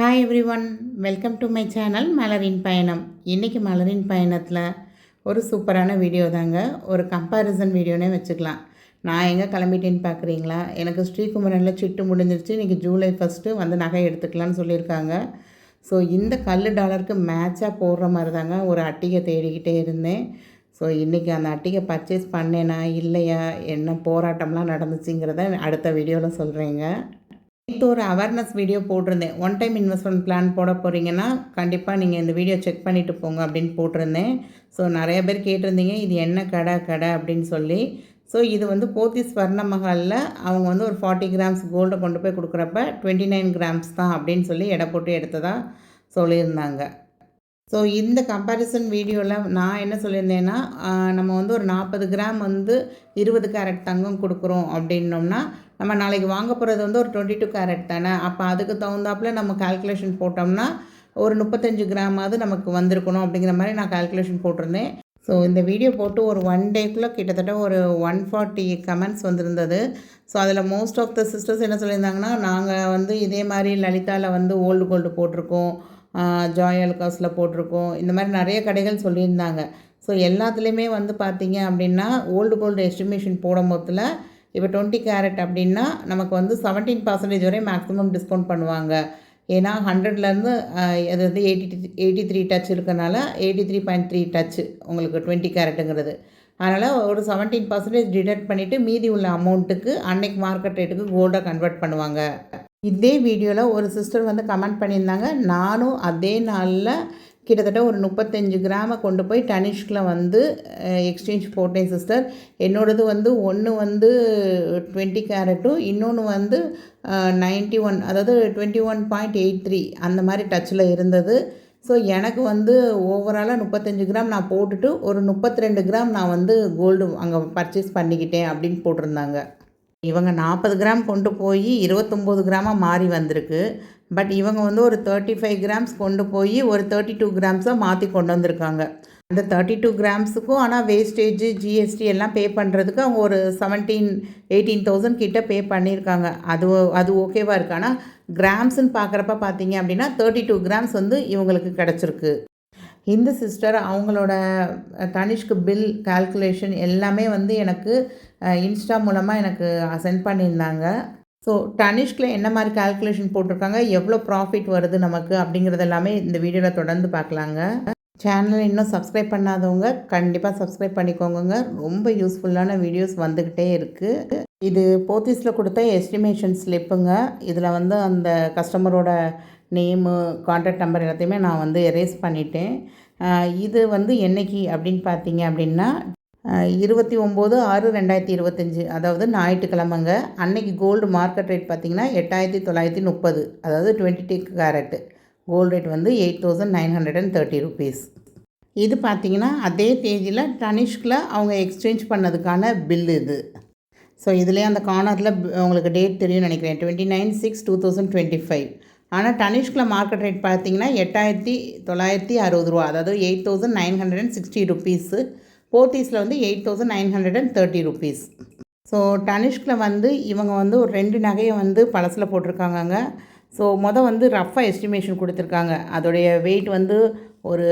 Hi everyone welcome to my channel மலரின் பயணம் இன்றைக்கி மலரின் பயணத்தில் ஒரு சூப்பரான வீடியோ தாங்க. ஒரு கம்பேரிசன் வீடியோனே வச்சுக்கலாம். நான் எங்கே கிளம்பிட்டேன்னு பார்க்குறீங்களா எனக்கு ஸ்ரீகுமரனில் சிட்டு முடிஞ்சிருச்சு. இன்றைக்கி ஜூலை ஃபஸ்ட்டு வந்து நகை எடுத்துக்கலான்னு சொல்லியிருக்காங்க. ஸோ இந்த கல் டாலருக்கு மேட்சாக போடுற மாதிரி தாங்க ஒரு அட்டிகை தேடிக்கிட்டே இருந்தேன். ஸோ இன்றைக்கி அந்த அட்டிகை பர்ச்சேஸ் பண்ணேனா இல்லையா என்ன போராட்டம்லாம் நடந்துச்சுங்கிறத அடுத்த வீடியோவில் சொல்கிறேங்க நேற்று ஒரு அவேர்னஸ் வீடியோ போட்டிருந்தேன். ஒன் டைம் இன்வெஸ்ட்மெண்ட் பிளான் போட போகிறீங்கன்னா கண்டிப்பாக நீங்கள் இந்த வீடியோ செக் பண்ணிவிட்டு போங்க அப்படின்னு போட்டிருந்தேன். ஸோ நிறைய பேர் கேட்டிருந்தீங்க இது என்ன கடை கடை அப்படின்னு சொல்லி. ஸோ இது வந்து போத்தி ஸ்வர்ண மஹாலில் அவங்க வந்து ஒரு ஃபார்ட்டி கிராம்ஸ் கோல்டை கொண்டு போய் கொடுக்குறப்ப டுவெண்ட்டி நைன் கிராம்ஸ் தான் அப்படின்னு சொல்லி எடை போட்டு எடுத்ததாக சொல்லியிருந்தாங்க. ஸோ இந்த கம்பேரிசன் வீடியோவில் நான் என்ன சொல்லியிருந்தேன்னா நம்ம வந்து ஒரு நாற்பது கிராம் வந்து இருபது கேரட் தங்கம் கொடுக்குறோம் அப்படின்னோம்னா நம்ம நாளைக்கு வாங்க போகிறது வந்து ஒரு டுவெண்ட்டி டூ கேரட் தானே. அப்போ அதுக்கு தகுந்தாப்பில் நம்ம கால்குலேஷன் போட்டோம்னா ஒரு முப்பத்தஞ்சு கிராமாவது நமக்கு வந்திருக்கணும் அப்படிங்கிற மாதிரி நான் கால்குலேஷன் போட்டிருந்தேன். ஸோ இந்த வீடியோ போட்டு ஒரு ஒன் டேக்குள்ளே கிட்டத்தட்ட ஒரு ஒன் ஃபார்ட்டி கமெண்ட்ஸ் வந்திருந்தது. ஸோ அதில் மோஸ்ட் ஆஃப் த சிஸ்டர்ஸ் என்ன சொல்லியிருந்தாங்கன்னா நாங்கள் வந்து இதே மாதிரி லலிதாவில் வந்து ஓல்டு கோல்டு போட்டிருக்கோம். ஜாய் அல்காஸில் போட்டிருக்கோம். இந்த மாதிரி நிறைய கடைகள் சொல்லியிருந்தாங்க. ஸோ எல்லாத்துலேயுமே வந்து பார்த்திங்க அப்படின்னா ஓல்டு கோல்டு எஸ்டிமேஷன் போடும் போதில் இப்போ டுவெண்ட்டி கேரட் அப்படின்னா நமக்கு வந்து செவன்டீன் பர்சன்டேஜ் வரை மேக்ஸிமம் டிஸ்கவுண்ட் பண்ணுவாங்க. ஏன்னா ஹண்ட்ரட்லேருந்து அது வந்து எயிட்டி எயிட்டி த்ரீ டச் இருக்கனால eighty three point three touch உங்களுக்கு டுவெண்ட்டி கேரட்டுங்கிறது அதனால் ஒரு செவன்டீன் பர்சன்டேஜ் டிடக்ட் பண்ணிவிட்டு மீதி உள்ள அமௌண்ட்டுக்கு அன்னைக்கு மார்க்கெட் ரேட்டுக்கு கோல்டாக கன்வெர்ட் பண்ணுவாங்க. இதே வீடியோவில் ஒரு சிஸ்டர் வந்து கமெண்ட் பண்ணியிருந்தாங்க. நானும் அதே நாளில் கிட்டத்தட்ட ஒரு முப்பத்தஞ்சு கிராமை கொண்டு போய் டனிஷ்கில் வந்து எக்ஸ்சேஞ்ச் போட்டேன் சிஸ்டர் என்னோடது வந்து ஒன்று வந்து டுவெண்ட்டி கேரட்டும் இன்னொன்று வந்து நைன்ட்டி ஒன் அதாவது twenty one point eight three அந்த மாதிரி டச்சில் இருந்தது. ஸோ எனக்கு வந்து ஓவராலாக முப்பத்தஞ்சு கிராம் நான் போட்டுட்டு ஒரு முப்பத்தி ரெண்டு கிராம் நான் வந்து கோல்டு அங்கே பர்ச்சேஸ் பண்ணிக்கிட்டேன் அப்படின்னு போட்டிருந்தாங்க. இவங்க நாற்பது கிராம் கொண்டு போய் இருபத்தொம்போது கிராமாக மாறி வந்திருக்கு. பட் இவங்க வந்து ஒரு தேர்ட்டி ஃபைவ் கிராம்ஸ் கொண்டு போய் ஒரு தேர்ட்டி டூ கிராம்ஸாக மாற்றி கொண்டு வந்திருக்காங்க. அந்த தேர்ட்டி டூ கிராம்ஸுக்கும் ஆனால் வேஸ்டேஜ் ஜிஎஸ்டி எல்லாம் பே பண்ணுறதுக்கு அவங்க ஒரு செவன்டீன் எயிட்டீன் தௌசண்ட் கிட்டே பே பண்ணியிருக்காங்க. அது அது ஓகேவாக இருக்குது ஆனால் கிராம்ஸ்ன்னு பார்க்குறப்ப பார்த்தீங்க அப்படின்னா தேர்ட்டி டூ கிராம்ஸ் வந்து இவங்களுக்கு கிடச்சிருக்கு. இந்த சிஸ்டர் அவங்களோட தனிஷ்க்கு பில் கால்குலேஷன் எல்லாமே வந்து எனக்கு இன்ஸ்டா மூலமாக எனக்கு சென்ட் பண்ணியிருந்தாங்க. ஸோ டனிஷ்கில் என்ன மாதிரி கால்குலேஷன் போட்டிருக்காங்க எவ்வளோ ப்ராஃபிட் வருது நமக்கு அப்படிங்கிறது எல்லாமே இந்த வீடியோவில் தொடர்ந்து பார்க்கலாங்க. சேனல் இன்னும் சப்ஸ்கிரைப் பண்ணாதவங்க கண்டிப்பாக சப்ஸ்கிரைப் பண்ணிக்கோங்க ரொம்ப யூஸ்ஃபுல்லான வீடியோஸ் வந்துக்கிட்டே இருக்குது இது போத்தீஸில் கொடுத்த எஸ்டிமேஷன் ஸ்லிப்புங்க இதில் வந்து அந்த கஸ்டமரோட நேமு கான்டாக்ட் நம்பர் எல்லாத்தையுமே நான் வந்து எரேஸ் பண்ணிட்டேன். இது வந்து என்றைக்கு அப்படின்னு பார்த்தீங்க அப்படின்னா இருபத்தி ஒம்பது ஆறு ரெண்டாயிரத்தி இருபத்தஞ்சி அதாவது ஞாயிற்றுக்கிழமைங்க. அன்னைக்கு கோல்டு மார்க்கெட் ரேட் பார்த்திங்கன்னா எட்டாயிரத்தி தொள்ளாயிரத்தி முப்பது அதாவது twenty two carat gold rate வந்து eight thousand nine hundred and thirty rupees இது பார்த்திங்கன்னா அதே தேதியில் டனிஷ்கில் அவங்க எக்ஸ்சேஞ்ச் பண்ணதுக்கான பில் இது. ஸோ இதுலேயே அந்த கார்னரில் உங்களுக்கு டேட் தெரியும் நினைக்கிறேன். Twenty nine six two thousand twenty five ஆனால் தனிஷ்கில் மார்க்கெட் ரேட் பார்த்தீங்கன்னா எட்டாயிரத்தி தொள்ளாயிரத்தி அறுபது ரூபா. அதாவது eight thousand nine hundred and sixty rupees போத்தீஸில் வந்து eight thousand nine hundred and thirty rupees so டனிஷ்கில் வந்து இவங்க வந்து ஒரு ரெண்டு நகையை வந்து பழசில் போட்டிருக்காங்கங்க. ஸோ மொதல் வந்து ரஃப்பாக எஸ்டிமேஷன் கொடுத்துருக்காங்க. அதோடைய வெயிட் வந்து ஒரு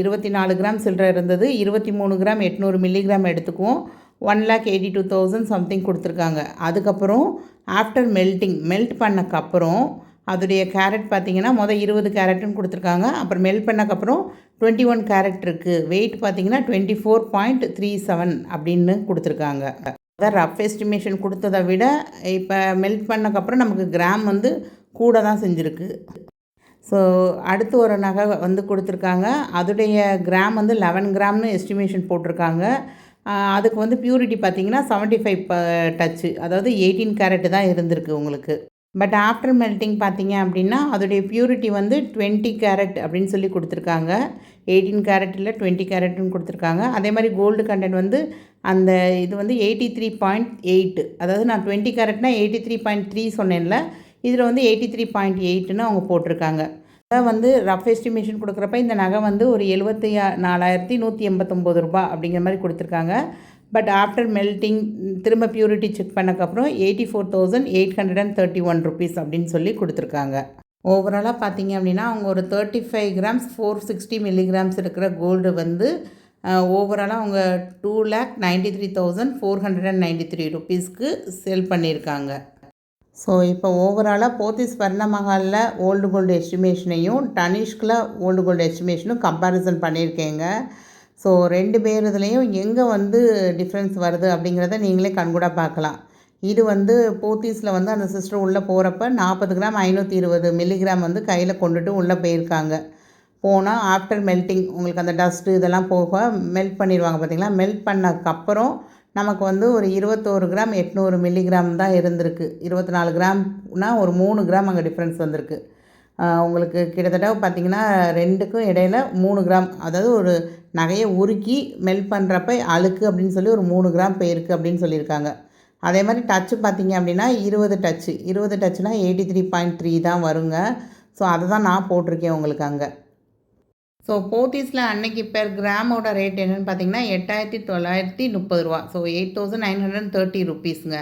இருபத்தி நாலு கிராம் சில்லற இருந்தது. இருபத்தி மூணு கிராம் எட்நூறு மில்லிகிராம் எடுத்துக்குவோம். One lakh eighty two thousand something கொடுத்துருக்காங்க. அதுக்கப்புறம் ஆஃப்டர் மெல்ட்டிங் மெல்ட் பண்ணக்கப்புறம் அதோடைய கேரட் பார்த்தீங்கன்னா மொதல் இருபது கேரட்டுன்னு கொடுத்துருக்காங்க. அப்புறம் மெல்ட் பண்ணக்கப்புறம் டுவெண்ட்டி ஒன் கேரட் இருக்குது வெயிட் பார்த்தீங்கன்னா twenty four point three seven அப்படின்னு கொடுத்துருக்காங்க. அதான் ரஃப் எஸ்டிமேஷன் கொடுத்ததை விட இப்போ மெல்ட் பண்ணக்கப்புறம் நமக்கு கிராம் வந்து கூட தான் செஞ்சுருக்கு. ஸோ அடுத்து ஒரு நகை வந்து கொடுத்துருக்காங்க. அதோடைய கிராம் வந்து லெவன் கிராம்னு எஸ்டிமேஷன் போட்டிருக்காங்க. அதுக்கு வந்து ப்யூரிட்டி பார்த்தீங்கன்னா செவன்ட்டி ஃபைவ் டச்சு அதாவது எயிட்டீன் கேரட்டு தான் இருந்திருக்கு உங்களுக்கு. பட் ஆஃப்டர் மெல்ட்டிங் பார்த்தீங்க அப்படின்னா அதோடைய ப்யூரிட்டி வந்து டுவெண்ட்டி கேரட் அப்படின்னு சொல்லி கொடுத்துருக்காங்க. எயிட்டீன் கேரட்டில் இல்லை டுவெண்ட்டி கேரட்னு கொடுத்துருக்காங்க. அதே மாதிரி கோல்டு கண்டென்ட் வந்து அந்த இது வந்து எயிட்டி த்ரீ பாயிண்ட் எயிட்டு அதாவது நான் டுவெண்ட்டி கேரட்னா எயிட்டி த்ரீ பாயிண்ட் த்ரீ சொன்னேன்ல இதில் வந்து எயிட்டி த்ரீ பாயிண்ட் எயிட்னு அவங்க போட்டிருக்காங்க. அதான் வந்து ரஃப் எஸ்டிமேஷன் கொடுக்குறப்ப இந்த நகை வந்து ஒரு எழுபத்தி நாலாயிரத்தி நூற்றி எண்பத்தொம்போது ரூபா அப்படிங்கிற மாதிரி கொடுத்துருக்காங்க. பட் ஆஃப்டர் மெல்ட்டிங் திரும்ப purity check பண்ணக்கப்புறம் eighty four thousand eight hundred and thirty one rupees அப்படின்னு சொல்லி கொடுத்துருக்காங்க. ஓவராலாக பார்த்தீங்க அப்படின்னா அவங்க ஒரு thirty five grams four sixty milligrams இருக்கிற கோல்டு வந்து ஓவராலாக அவங்க two lakh ninety three thousand four hundred and ninety three ருபீஸ்க்கு செல் பண்ணியிருக்காங்க. ஸோ இப்போ ஓவராலாக போத்தி வர்ண மஹாலில் ஓல்டு கோல்டு எஸ்டிமேஷனையும் டனிஷ்கில் ஓல்டு கோல்டு எஸ்டிமேஷனும் கம்பேரிசன் பண்ணியிருக்கேங்க. ஸோ ரெண்டு பேர் இதுலேயும் எங்கே வந்து டிஃப்ரென்ஸ் வருது அப்படிங்கிறத நீங்களே கண்கூடாக பார்க்கலாம். இது வந்து போத்தீஸில் வந்து அந்த சிஸ்டர் உள்ளே போகிறப்ப நாற்பது கிராம் ஐநூற்றி இருபது மில்லிகிராம் வந்து கையில் கொண்டுட்டு உள்ளே போயிருக்காங்க. போனால் ஆஃப்டர் மெல்ட்டிங் உங்களுக்கு அந்த டஸ்ட்டு இதெல்லாம் போக மெல்ட் பண்ணிடுவாங்க பார்த்தீங்களா மெல்ட் பண்ணக்கப்புறம் நமக்கு வந்து ஒரு இருபத்தோரு கிராம் எட்நூறு மில்லிகிராம் தான் இருந்திருக்கு. இருபத்தி நாலு கிராம்னால் ஒரு மூணு கிராம் அங்கே டிஃப்ரென்ஸ் வந்திருக்கு. உங்களுக்கு கிட்டத்தட்ட பார்த்திங்கன்னா ரெண்டுக்கும் இடையில மூணு கிராம் அதாவது ஒரு நகையை உருக்கி மெல்ட் பண்ணுறப்ப அழுக்கு அப்படின்னு சொல்லி ஒரு மூணு கிராம் போயிருக்கு அப்படின்னு சொல்லியிருக்காங்க. அதே மாதிரி டச்சு பார்த்திங்க அப்படின்னா இருபது டச்சு இருபது டச்சுனா எயிட்டி த்ரீ பாயிண்ட் த்ரீ தான் வருங்க. ஸோ அதை தான் நான் போட்டிருக்கேன் உங்களுக்கு அங்கே. ஸோ போத்தீஸில் அன்னைக்கு பெர் கிராமோட ரேட் என்னென்னு பார்த்தீங்கன்னா எட்டாயிரத்தி தொள்ளாயிரத்தி முப்பது ரூபா. So eight thousand nine hundred thirty ருபீஸுங்க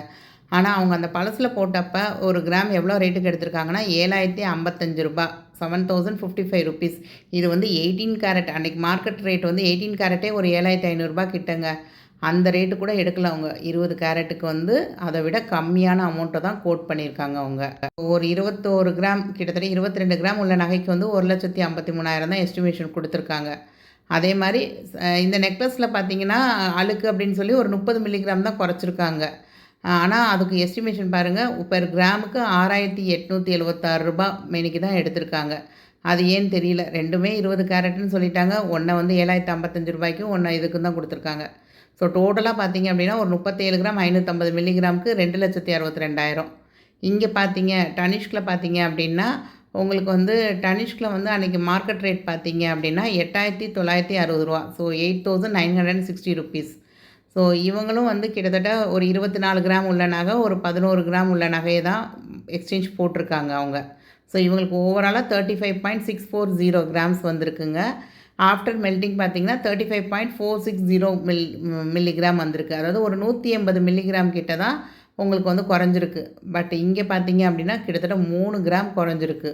ஆனால் அவங்க அந்த பழசில் போட்டப்போ ஒரு கிராம் எவ்வளோ ரேட்டுக்கு எடுத்திருக்காங்கன்னா ஏழாயிரத்தி ஐம்பத்தஞ்சு ரூபா. Seven thousand fifty five rupees இது வந்து எயிட்டீன் கேரட் அன்றைக்கி மார்க்கெட் ரேட் வந்து எயிட்டீன் கேரட்டே ஒரு ஏழாயிரத்தி ஐநூறுரூபா கிட்டங்க. அந்த ரேட்டு கூட எடுக்கல அவங்க. இருபது கேரட்டுக்கு வந்து அதை விட கம்மியான அமௌண்ட்டை தான் கோட் பண்ணியிருக்காங்க அவங்க. ஒரு இருபத்தோரு கிராம் கிட்டத்தட்ட இருபத்தி ரெண்டு கிராம் உள்ள நகைக்கு வந்து ஒரு லட்சத்தி ஐம்பத்தி மூணாயிரம் தான் எஸ்டிமேஷன் கொடுத்துருக்காங்க. அதே மாதிரி இந்த நெக்லஸில் பார்த்தீங்கன்னா அழுக்கு அப்படின்னு சொல்லி ஒரு முப்பது மில்லிகிராம் தான் குறைச்சிருக்காங்க. ஆனால் அதுக்கு எஸ்டிமேஷன் பாருங்கள் பெர் கிராமுக்கு ஆறாயிரத்தி எட்நூற்றி எழுபத்தாறு ரூபா மேனிக்கு தான் எடுத்திருக்காங்க. அது ஏன்னு தெரியல? ரெண்டுமே இருபது கேரட்னு சொல்லிட்டாங்க. ஒன்றை வந்து ஏழாயிரத்து ஐம்பத்தஞ்சு ரூபாய்க்கும் ஒன்றை இதுக்கு தான் கொடுத்துருக்காங்க. ஸோ டோட்டலாக பார்த்தீங்க அப்படின்னா ஒரு முப்பத்தேழு கிராம் ஐநூற்றம்பது மில்லிகிராமுக்கு ரெண்டு லட்சத்தி அறுபத்தி ரெண்டாயிரம் இங்கே பார்த்தீங்க டனிஷ்கில் பார்த்தீங்க அப்படின்னா உங்களுக்கு வந்து டனிஷ்கில் வந்து அன்றைக்கி மார்க்கெட் ரேட் பார்த்தீங்க அப்படின்னா எட்டாயிரத்தி தொள்ளாயிரத்தி அறுபது ரூபா. So eight thousand nine hundred sixty rupees so இவங்களும் வந்து கிட்டத்தட்ட ஒரு இருபத்தி நாலு கிராம் உள்ள நகை ஒரு பதினோரு கிராம் உள்ள நகையை தான் எக்ஸ்சேஞ்ச் போட்டிருக்காங்க அவங்க. ஸோ இவங்களுக்கு ஓவராலாக thirty five point six four zero grams வந்திருக்குங்க. ஆஃப்டர் மெல்ட்டிங் பார்த்தீங்கன்னா thirty five point four six zero mil milligram வந்திருக்கு. அதாவது ஒரு நூற்றி எண்பது மில்லிகிராம் கிட்ட தான் உங்களுக்கு வந்து குறைஞ்சிருக்கு. பட் இங்கே பார்த்தீங்க அப்படின்னா கிட்டத்தட்ட மூணு கிராம் குறைஞ்சிருக்கு.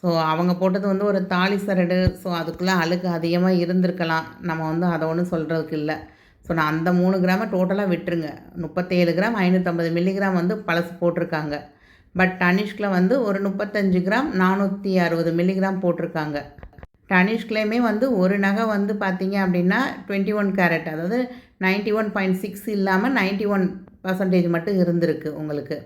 ஸோ அவங்க போட்டது வந்து ஒரு தாலி சரடு ஸோ அதுக்குள்ளே அழுக்கு அதிகமாக இருந்திருக்கலாம். நம்ம வந்து அதை ஒன்றும் சொல்கிறதுக்கு இல்லை. ஸோ நான் அந்த மூணு கிராமை டோட்டலாக விட்டுருங்க. முப்பத்தேழு கிராம் ஐநூற்றம்பது மில்லிகிராம் வந்து பழசு போட்டிருக்காங்க. பட் டனிஷ்கில் வந்து ஒரு முப்பத்தஞ்சு கிராம் நானூற்றி அறுபது மில்லிகிராம் போட்டிருக்காங்க. டனிஷ்க்லேயுமே வந்து ஒரு நகை வந்து பார்த்தீங்க அப்படின்னா டுவெண்ட்டி ஒன் கேரட் அதாவது நைன்ட்டி ஒன் பாயிண்ட் சிக்ஸ் இல்லாமல் நைன்ட்டி ஒன் பர்சன்டேஜ் மட்டும் இருந்திருக்கு உங்களுக்கு.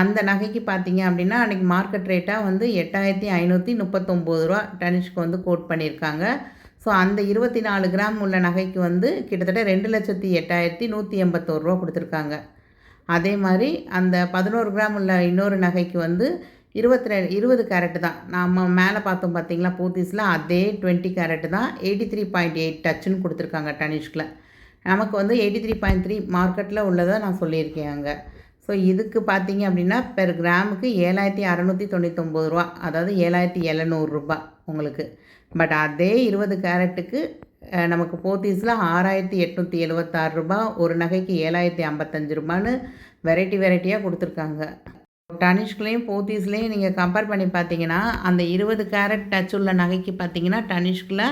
அந்த நகைக்கு பார்த்தீங்க அப்படின்னா அன்றைக்கி மார்க்கெட் ரேட்டாக வந்து எட்டாயிரத்தி ஐநூற்றி முப்பத்தொம்போது ரூபா டனிஷ்க்கு வந்து கோட் பண்ணியிருக்காங்க. ஸோ அந்த இருபத்தி நாலு கிராம் உள்ள நகைக்கு வந்து கிட்டத்தட்ட ரெண்டு லட்சத்தி எட்டாயிரத்தி நூற்றி எண்பத்தோரு ரூபா கொடுத்துருக்காங்க. அதே மாதிரி அந்த பதினோரு கிராம் உள்ள இன்னொரு நகைக்கு வந்து இருபத்தி ரெ இருபது கேரட்டு தான். நாம் மேலே பார்த்தோம் பார்த்தீங்களா போத்தீஸில் அதே டுவெண்ட்டி கேரட்டு தான். எயிட்டி த்ரீ பாயிண்ட் எயிட் டச்சுன்னு கொடுத்துருக்காங்க டனிஷ்கில். நமக்கு வந்து எயிட்டி த்ரீ பாயிண்ட் த்ரீ மார்க்கெட்டில் உள்ளதை நான் சொல்லியிருக்கேன் அங்கே. ஸோ இதுக்கு பார்த்தீங்க அப்படின்னா பெர் கிராமுக்கு ஏழாயிரத்தி அறநூற்றி தொண்ணூத்தொம்பது ரூபா அதாவது ஏழாயிரத்தி எழுநூறுரூபா உங்களுக்கு. பட் அதே இருபது கேரட்டுக்கு நமக்கு போத்தீஸில் ஆறாயிரத்தி எட்நூற்றி எழுபத்தாறு ரூபா ஒரு நகைக்கு ஏழாயிரத்தி ஐம்பத்தஞ்சு ரூபான்னு வெரைட்டி வெரைட்டியாக கொடுத்துருக்காங்க. டனிஷ்குலேயும் போத்தீஸ்லேயும் நீங்கள் கம்பேர் பண்ணி பார்த்தீங்கன்னா அந்த இருபது கேரட் டச் உள்ள நகைக்கு பார்த்தீங்கன்னா டனிஷ்கில்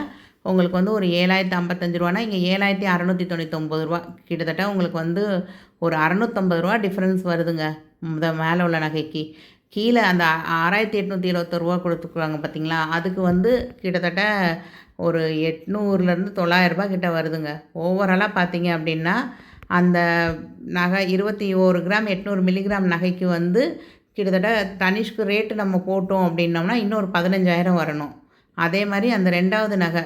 உங்களுக்கு வந்து ஒரு ஏழாயிரத்தி ஐம்பத்தஞ்சு ரூபானா இங்கே ஏழாயிரத்தி அறநூற்றி தொண்ணூத்தொம்பது ரூபா. கிட்டத்தட்ட உங்களுக்கு வந்து ஒரு அறநூற்றம்பது ரூபா டிஃப்ரென்ஸ் வருதுங்க இந்த மேலே உள்ள நகைக்கு. கீழே அந்த ஆறாயிரத்தி எட்நூற்றி எழுபத்தொருவா கொடுத்துக்குறாங்க பார்த்தீங்களா? அதுக்கு வந்து கிட்டத்தட்ட ஒரு எட்நூறுலேருந்து தொள்ளாயிரரூபா கிட்ட வருதுங்க. ஓவராலாக பார்த்தீங்க அப்படின்னா அந்த நகை இருபத்தி ஒரு கிராம் எட்நூறு மில்லிகிராம் நகைக்கு வந்து கிட்டத்தட்ட தனிஷ்க்கு ரேட்டு நம்ம போட்டோம் அப்படின்னோம்னா இன்னொரு பதினஞ்சாயிரம் வரணும். அதே மாதிரி அந்த ரெண்டாவது நகை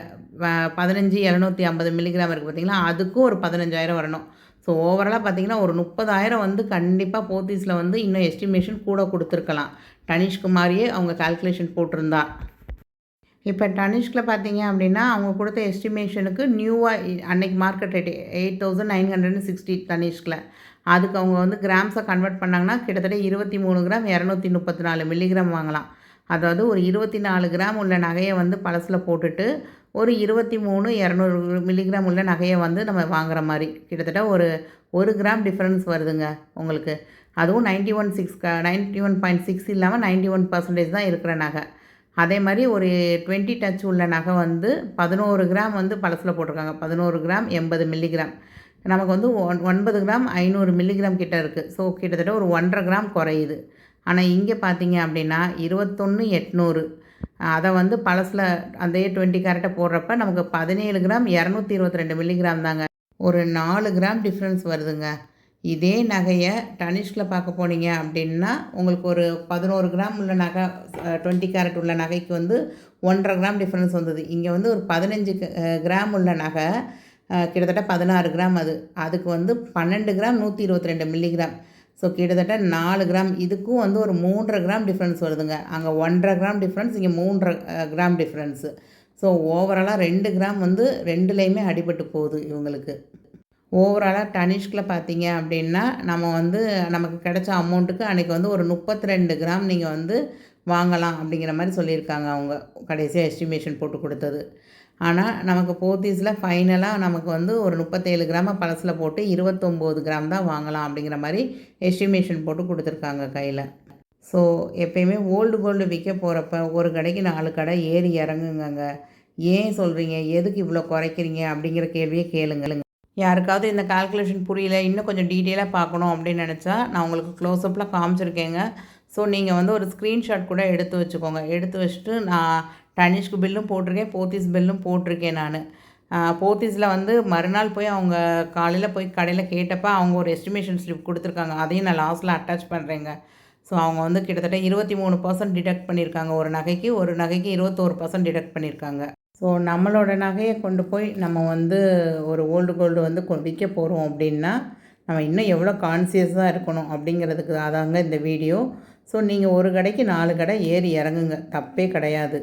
பதினஞ்சு எழுநூற்றி ஐம்பது மில்லிகிராம் இருக்குது பார்த்திங்களா? அதுக்கும் ஒரு பதினஞ்சாயிரம் வரணும். ஸோ ஓவராலாக பார்த்தீங்கன்னா ஒரு முப்பதாயிரம் வந்து கண்டிப்பாக போத்தீஸில் வந்து இன்னும் எஸ்டிமேஷன் கூட கொடுத்துருக்கலாம். டனிஷ்க்கு மாதிரியே அவங்க கால்குலேஷன் போட்டிருந்தா. இப்போ டனிஷ்கில் பார்த்தீங்க அப்படின்னா அவங்க கொடுத்த எஸ்டிமேஷனுக்கு நியூவாக அன்னைக்கு market rate eight thousand nine hundred sixty டனிஷ்கில் அதுக்கு அவங்க வந்து கிராம்ஸை கன்வெர்ட் பண்ணாங்கன்னா கிட்டத்தட்ட இருபத்தி மூணு கிராம் இரநூத்தி முப்பத்தி நாலு மில்லிகிராம் வாங்கலாம். அதாவது ஒரு இருபத்தி நாலு கிராம் உள்ள நகையை வந்து பழசில் போட்டுட்டு ஒரு இருபத்தி மூணு இரநூறு மில்லிகிராம் உள்ள நகையை வந்து நம்ம வாங்குற மாதிரி. கிட்டத்தட்ட ஒரு ஒரு கிராம் டிஃப்ரென்ஸ் வருதுங்க உங்களுக்கு. அதுவும் நைன்ட்டி ஒன் சிக்ஸ் க நைன்ட்டி ஒன் பாயிண்ட் சிக்ஸ் இல்லாமல் நைன்ட்டி ஒன் பர்சன்டேஜ் தான் இருக்கிற நகை. அதே மாதிரி ஒரு டுவெண்ட்டி டச் உள்ள நகை வந்து பதினோரு கிராம் வந்து பழசில் போட்டிருக்காங்க. பதினோரு கிராம் எண்பது மில்லிகிராம். நமக்கு வந்து ஒன் ஒன்பது கிராம் ஐநூறு மில்லிகிராம் கிட்ட இருக்குது ஸோ கிட்டத்தட்ட ஒரு ஒன்றரை கிராம் குறையுது. ஆனால் இங்கே பார்த்தீங்க அப்படின்னா இருபத்தொன்று எட்நூறு. அதை வந்து பழசில் அதே டுவெண்ட்டி கேரட்டை போடுறப்ப நமக்கு பதினேழு கிராம் இரநூத்தி இருபத்தி ரெண்டு மில்லிகிராம் தாங்க. ஒரு நாலு கிராம் டிஃப்ரென்ஸ் வருதுங்க. இதே நகையை டனிஷ்கில் பார்க்க போனீங்க அப்படின்னா உங்களுக்கு ஒரு பதினோரு கிராம் உள்ள நகை டுவெண்ட்டி கேரட் உள்ள நகைக்கு வந்து ஒன்றரை கிராம் டிஃப்ரென்ஸ் வந்தது. இங்கே வந்து ஒரு பதினஞ்சு கிராம் உள்ள நகை கிட்டத்தட்ட பதினாறு கிராம் அது. அதுக்கு வந்து பன்னெண்டு கிராம் நூற்றி இருபத்தி ரெண்டு மில்லிகிராம் ஸோ கிட்டத்தட்ட நாலு கிராம் இதுக்கும் வந்து ஒரு மூன்றரை கிராம் டிஃப்ரென்ஸ் வருதுங்க. அங்கே ஒன்றரை கிராம் டிஃப்ரென்ஸ் இங்கே மூன்றரை கிராம் டிஃப்ரென்ஸு ஸோ ஓவராலாக ரெண்டு கிராம் வந்து ரெண்டுலேயுமே அடிபட்டு போகுது இவங்களுக்கு. ஓவராலாக டனிஷ்கில் பார்த்தீங்க அப்படின்னா நம்ம வந்து நமக்கு கிடைச்ச அமௌண்ட்டுக்கு அன்றைக்கி வந்து ஒரு முப்பத்தி ரெண்டு கிராம் நீங்கள் வந்து வாங்கலாம் அப்படிங்கிற மாதிரி சொல்லியிருக்காங்க அவங்க. கடைசியாக எஸ்டிமேஷன் போட்டு கொடுத்தது. ஆனால் நமக்கு போத்தீஸில் ஃபைனலாக நமக்கு வந்து ஒரு முப்பத்தேழு கிராம பழசில் போட்டு இருபத்தொம்போது கிராம் தான் வாங்கலாம் அப்படிங்கிற மாதிரி எஸ்டிமேஷன் போட்டு கொடுத்துருக்காங்க கையில். ஸோ எப்பயுமே ஓல்டு கோல்டு விற்க போகிறப்ப ஒரு கடைக்கு நாலு கடை ஏறி இறங்குங்கங்க. ஏன் சொல்கிறீங்க எதுக்கு இவ்வளோ குறைக்கிறீங்க? அப்படிங்கிற கேள்வியை கேளுங்க. யாருக்காவது இந்த கால்குலேஷன் புரியல இன்னும் கொஞ்சம் டீட்டெயிலாக பார்க்கணும் அப்படின்னு நினச்சா நான் உங்களுக்கு க்ளோஸ்அப்பில் காமிச்சிருக்கேங்க. ஸோ நீங்கள் வந்து ஒரு ஸ்க்ரீன்ஷாட் கூட எடுத்து வச்சுக்கோங்க. எடுத்து வச்சுட்டு நான் டனிஷ்க்கு பில்லும் போட்டிருக்கேன் போத்தீஸ் பில்லும் போட்டிருக்கேன் நான் போத்தீஸில் வந்து மறுநாள் போய் அவங்க காலையில் போய் கடையில் கேட்டப்ப அவங்க ஒரு எஸ்டிமேஷன் ஸ்லிப் கொடுத்துருக்காங்க. அதையும் நான் லாஸ்ட்டில் அட்டாச் பண்ணுறேங்க ஸோ அவங்க வந்து கிட்டத்தட்ட இருபத்தி மூணு பர்சன்ட் டிடக்ட் பண்ணியிருக்காங்க. ஒரு நகைக்கு ஒரு நகைக்கு இருபத்தோரு பர்சன்ட் டிடக்ட் பண்ணியிருக்காங்க. ஸோ நம்மளோட நகையை கொண்டு போய் நம்ம வந்து ஒரு ஓல்டு கோல்டு வந்து விற்க போகிறோம் அப்படின்னா நம்ம இன்னும் எவ்வளோ கான்சியஸாக இருக்கணும் அப்படிங்கிறதுக்கு அதாங்க இந்த வீடியோ ஸோ நீங்கள் ஒரு கடைக்கு நாலு கடை ஏறி இறங்குங்க. தப்பே கிடையாது.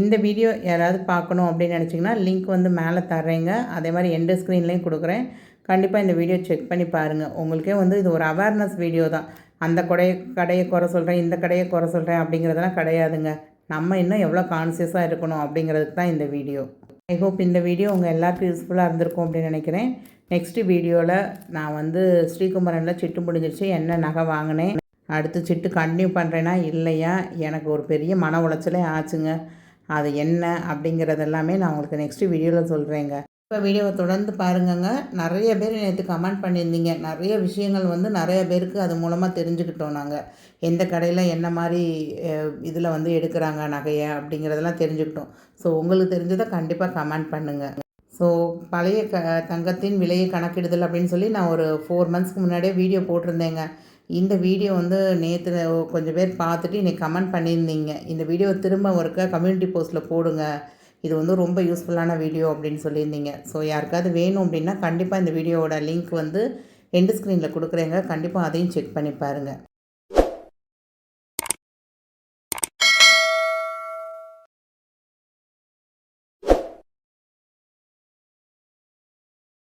இந்த வீடியோ யாராவது பார்க்கணும் அப்படின்னு நினச்சிங்கன்னா லிங்க் வந்து மேலே தர்றேங்க. அதே மாதிரி எண்டு ஸ்க்ரீன்லேயும் கொடுக்குறேன். கண்டிப்பாக இந்த வீடியோ செக் பண்ணி பாருங்கள் உங்களுக்கே வந்து இது ஒரு அவேர்னஸ் வீடியோ தான். அந்த கடையை கடையை குறை சொல்கிறேன் இந்த கடையை குறை சொல்கிறேன் அப்படிங்கிறதெல்லாம் கிடையாதுங்க. நம்ம இன்னும் எவ்வளோ கான்சியஸாக இருக்கணும் அப்படிங்கிறதுக்கு தான் இந்த வீடியோ ஐ ஹோப் இந்த வீடியோ உங்கள் எல்லாருக்கும் யூஸ்ஃபுல்லாக இருந்திருக்கும் அப்படின்னு நினைக்கிறேன். நெக்ஸ்ட்டு வீடியோவில் நான் வந்து ஸ்ரீகுமரனில் சிட்டு முடிஞ்சிருச்சு. என்ன நகை வாங்கினேன். அடுத்து சிட்டு கண்டினியூ பண்ணுறேன்னா இல்லையா? எனக்கு ஒரு பெரிய மன உளைச்சலே ஆச்சுங்க. அது என்ன அப்படிங்கிறது எல்லாமே நான் உங்களுக்கு நெக்ஸ்ட் வீடியோவில் சொல்கிறேங்க இப்போ வீடியோவை தொடர்ந்து பாருங்கங்க. நிறைய பேர் நேற்று கமெண்ட் பண்ணியிருந்தீங்க. நிறைய விஷயங்கள் வந்து நிறைய பேருக்கு அது மூலமாக தெரிஞ்சுக்கிட்டோம் நாங்கள் எந்த கடையில் என்ன மாதிரி இதில் வந்து எடுக்கிறாங்க நகையை அப்படிங்கிறதெல்லாம் தெரிஞ்சுக்கிட்டோம். ஸோ உங்களுக்கு தெரிஞ்சதை கண்டிப்பாக கமெண்ட் பண்ணுங்கள் ஸோ பழைய க தங்கத்தின் விலையை கணக்கிடுதல் அப்படின்னு சொல்லி நான் ஒரு ஃபோர் மந்த்ஸ்க்கு முன்னாடியே வீடியோ போட்டிருந்தேங்க. இந்த வீடியோ வந்து நேற்று கொஞ்சம் பேர் பார்த்துட்டு இன்னைக்கு கமெண்ட் பண்ணியிருந்தீங்க. இந்த வீடியோ திரும்ப ஒருக்க கம்யூனிட்டி போஸ்ட்டில் போடுங்க. இது வந்து ரொம்ப யூஸ்ஃபுல்லான வீடியோ அப்படின்னு சொல்லியிருந்தீங்க. ஸோ யாருக்காவது வேணும் அப்படின்னா கண்டிப்பாக இந்த வீடியோவோட லிங்க் வந்து எண்டு ஸ்க்ரீனில் கொடுக்குறேங்க. கண்டிப்பாக அதையும் செக் பண்ணி பாருங்கள்